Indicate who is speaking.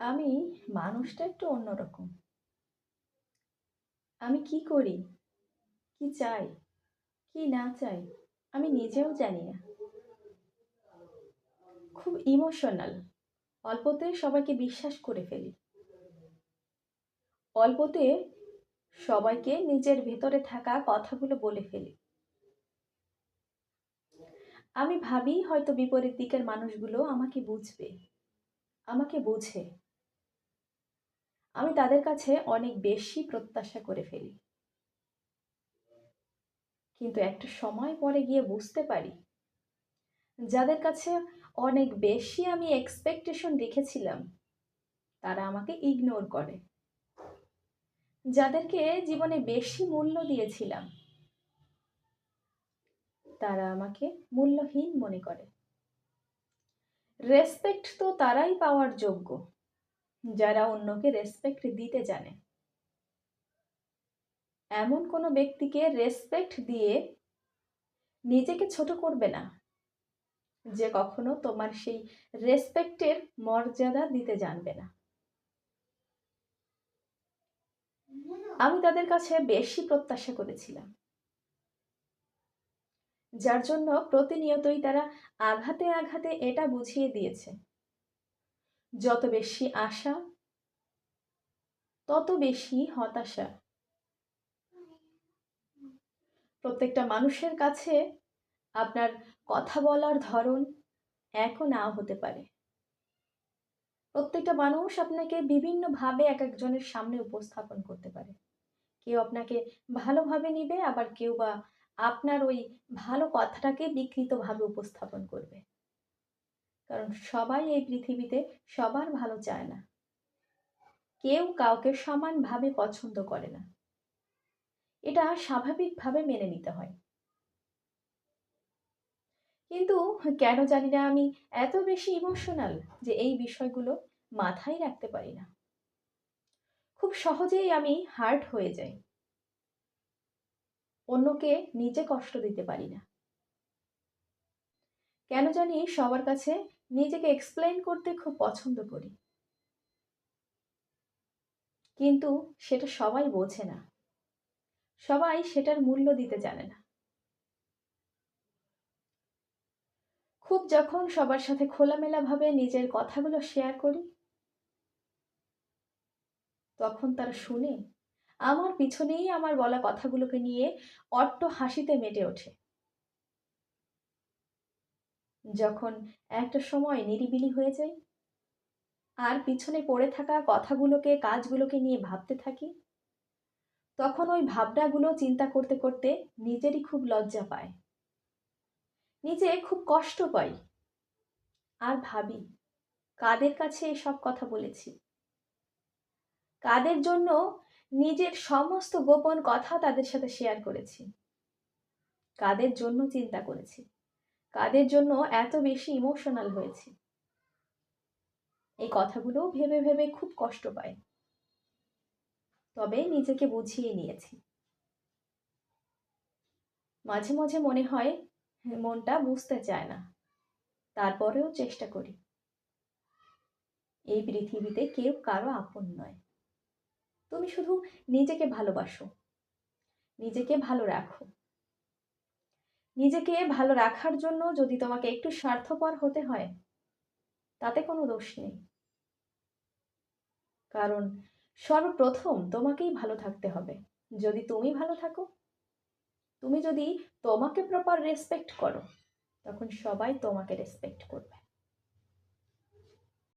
Speaker 1: আমি মানুষটা একটু অন্যরকম। আমি কি করি, কি চাই, কি না চাই আমি নিজেও জানি না। খুব ইমোশনাল। অল্পতে সবাইকে বিশ্বাস করে ফেলি। অল্পতে সবাইকে নিজের ভেতরে থাকা কথাগুলো বলে ফেলি। আমি ভাবি হয়তো বিপরীত দিকের মানুষগুলো আমাকে বুঝবে, আমাকে বোঝে। আমি তাদের কাছে অনেক বেশি প্রত্যাশা করে ফেলি। কিন্তু একটা সময় পরে গিয়ে বুঝতে পারি, যাদের কাছে অনেক বেশি আমি এক্সপেকটেশন রেখেছিলাম, তারা আমাকে ইগনোর করে। যাদেরকে জীবনে বেশি মূল্য দিয়েছিলাম, তারা আমাকে মূল্যহীন মনে করে। রেসপেক্ট তো তারাই পাওয়ার যোগ্য, যারা অন্যকে রেসপেক্ট দিতে জানে। এমন কোনো ব্যক্তিকে রেসপেক্ট দিয়ে নিজেকে ছোট করবে না, যে কখনো তোমার সেই রেসপেক্টের মর্যাদা দিতে জানবে না আমি তাদের কাছে বেশি প্রত্যাশা করেছিলাম, যার জন্য প্রতিনিয়তই তারা আঘাতে আঘাতে এটা বুঝিয়ে দিয়েছে যত বেশি আশা, তত বেশি হতাশা। প্রত্যেকটা মানুষের কাছে আপনার কথা বলার ধরন একও নাও হতে পারে। প্রত্যেকটা মানুষ আপনাকে বিভিন্নভাবে এক একজনের সামনে উপস্থাপন করতে পারে। কেউ আপনাকে ভালোভাবে নিবে, আবার কেউ বা আপনার ওই ভালো কথাটাকে বিকৃতভাবে উপস্থাপন করবে। কারণ সবাই এই পৃথিবীতে সবার ভালো চায় না। কেউ কাউকে সমানভাবে পছন্দ করে না। এটা স্বাভাবিকভাবে মেনে নিতে হয়। কিন্তু কেন জানি না আমি এত বেশি ইমোশনাল যে এই বিষয়গুলো মাথায় রাখতে পারি না। খুব সহজেই আমি হার্ট হয়ে যাই। অন্যকে নিজে কষ্ট দিতে পারি না। কেন জানি সবার কাছে নিজেকে এক্সপ্লেন করতে খুব পছন্দ করি। কিন্তু সেটা সবাই বোঝে না। সবাই সেটার মূল্য দিতে জানে না। খুব যখন সবার সাথে খোলামেলাভাবে নিজের কথাগুলো শেয়ার করি, তখন তারা শুনে আমার পিছনেই আমার বলা কথাগুলোকে নিয়ে অট্ট হাসিতে মেটে ওঠে। যখন একটা সময় নিরিবিলি হয়ে যায় আর পিছনে পড়ে থাকা কথাগুলোকে, কাজগুলোকে নিয়ে ভাবতে থাকি, তখন ওই ভাবনাগুলো চিন্তা করতে করতে নিজেরই খুব লজ্জা পায়। নিজে খুব কষ্ট পাই। আর ভাবি, কাদের কাছে এসব কথা বলেছি? কাদের জন্য নিজের সমস্ত গোপন কথা তাদের সাথে শেয়ার করেছি? কাদের জন্য চিন্তা করেছি? কাদের জন্য এত বেশি ইমোশনাল হয়েছি? এই কথাগুলো ভেবে ভেবে খুব কষ্ট পায়। তবে নিজেকে বুঝিয়ে নিয়েছি। মাঝে মাঝে মনে হয়, মনটা বুঝতে চায় না। তারপরেও চেষ্টা করি। এই পৃথিবীতে কেউ কারও আপন নয়। তুমি শুধু নিজেকে ভালোবাসো। নিজেকে ভালো রাখো। নিজেকে ভালো রাখার জন্য যদি তোমাকে একটু স্বার্থপর হতে হয়, তাতে কোনো দোষ নেই। কারণ সর্বপ্রথম তোমাকেই ভালো থাকতে হবে। যদি তুমি ভালো থাকো, তুমি যদি তোমাকে প্রপার রেসপেক্ট করো, তখন সবাই তোমাকে রেসপেক্ট করবে।